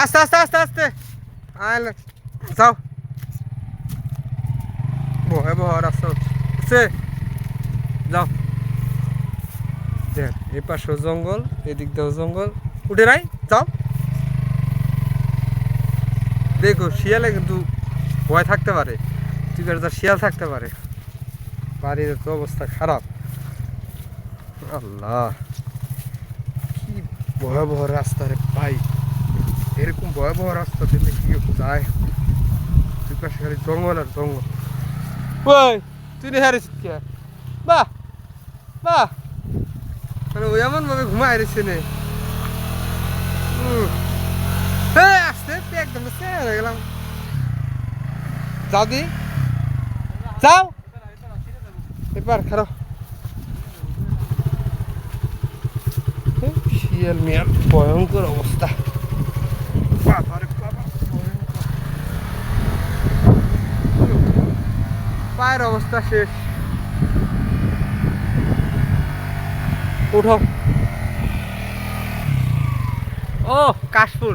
আস্তে আস্তে আস্তে আস্তে। আইলে যাও। ভয়াবহ রাস্তা হচ্ছে যাও। দেখ এ জঙ্গল, এদিক দিয়েও জঙ্গল। উঠে নাই? যাও। দেখো, শিয়ালে কিন্তু ভয় থাকতে পারে। তুই যা শিয়াল থাকতে পারে। বাড়ির তো অবস্থা খারাপ। আল্লাহ, কি ভয়াবহ রাস্তা রে ভাই। এরকম ভয়াবহ রাস্তা দিলে কি যায়। দুই পাশে খালি জঙ্গল আর জঙ্গল। ওই তুই হারিস বাহ বাহ। মানে ওই এমন ভাবে ঘুমায় রেছে নে। আস্তে একদম হয়ে গেলাম। যাও দি। যাও। এবার খারো। এই শিয়াল মিয়াল ভয়ঙ্কর অবস্থা। পায়ের অবস্থা শেষ। উঠো। ও কাশফুল।